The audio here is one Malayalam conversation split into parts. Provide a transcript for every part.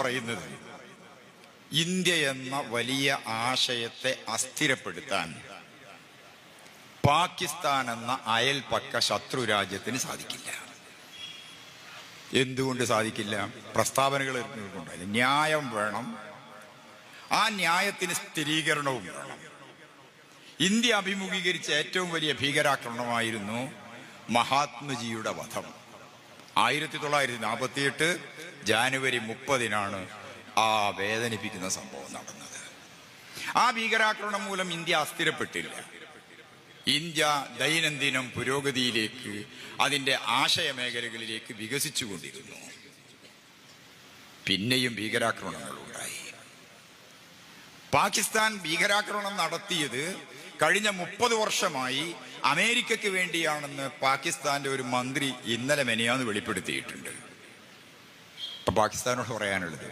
പറയുന്നത്. ഇന്ത്യ എന്ന വലിയ ആശയത്തെ അസ്ഥിരപ്പെടുത്താൻ പാകിസ്ഥാൻ എന്ന അയൽപക്ക ശത്രു രാജ്യത്തിന് സാധിക്കില്ല. എന്തുകൊണ്ട് സാധിക്കില്ല? പ്രസ്താവനകൾ ന്യായം വേണം. ആ ന്യായത്തിന് സ്ഥിരീകരണവും വേണം. ഇന്ത്യ അഭിമുഖീകരിച്ച ഏറ്റവും വലിയ ഭീകരാക്രമണമായിരുന്നു മഹാത്മജിയുടെ വധം. ആയിരത്തി തൊള്ളായിരത്തി നാൽപ്പത്തിയെട്ട് ജാനുവരി മുപ്പതിനാണ് ആ വേദനിപ്പിക്കുന്ന സംഭവം നടന്നത്. ആ ഭീകരാക്രമണം മൂലം ഇന്ത്യ അസ്ഥിരപ്പെട്ടില്ല. ഇന്ത്യ ദൈനംദിനം പുരോഗതിയിലേക്ക് അതിന്റെ ആശയമേഖലകളിലേക്ക് വികസിച്ചുകൊണ്ടിരുന്നു പിന്നെയും ഭീകരാക്രമണങ്ങൾ ഉണ്ടായി. പാകിസ്ഥാൻ ഭീകരാക്രമണം നടത്തിയത് കഴിഞ്ഞ മുപ്പത് വർഷമായി അമേരിക്കയ്ക്ക് വേണ്ടിയാണെന്ന് പാകിസ്ഥാന്റെ ഒരു മന്ത്രി ഇന്നലെ മെനിയാന്ന് വെളിപ്പെടുത്തിയിട്ടുണ്ട്. അപ്പൊ പാകിസ്ഥാനോട് പറയാനുള്ളത്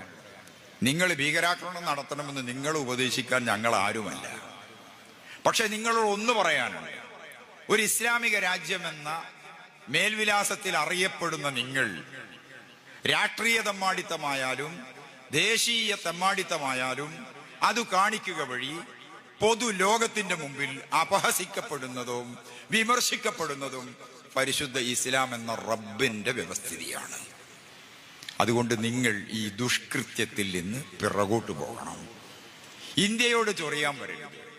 നിങ്ങൾ ഭീകരാക്രമണം നടത്തണമെന്ന് നിങ്ങൾ ഉപദേശിക്കാൻ ഞങ്ങൾ ആരുമല്ല. പക്ഷെ നിങ്ങളോട് ഒന്ന് പറയാനുണ്ട് ഒരു ഇസ്ലാമിക രാജ്യമെന്ന മേൽവിലാസത്തിൽ അറിയപ്പെടുന്ന നിങ്ങൾ രാഷ്ട്രീയ തെമ്മാടിത്തമായാലും ദേശീയ തെമ്മാടിത്തമായാലും അത് കാണിക്കുക വഴി പൊതു ലോകത്തിന്റെ മുമ്പിൽ അപഹസിക്കപ്പെടുന്നതും വിമർശിക്കപ്പെടുന്നതും പരിശുദ്ധ ഇസ്ലാം എന്ന റബ്ബിന്റെ വ്യവസ്ഥിതിയാണ്. അതുകൊണ്ട് നിങ്ങൾ ഈ ദുഷ്കൃത്യത്തിൽ നിന്ന് പിറകോട്ട് പോകണം. ഇന്ത്യയോട് ചൊറിയാൻ വരരുത്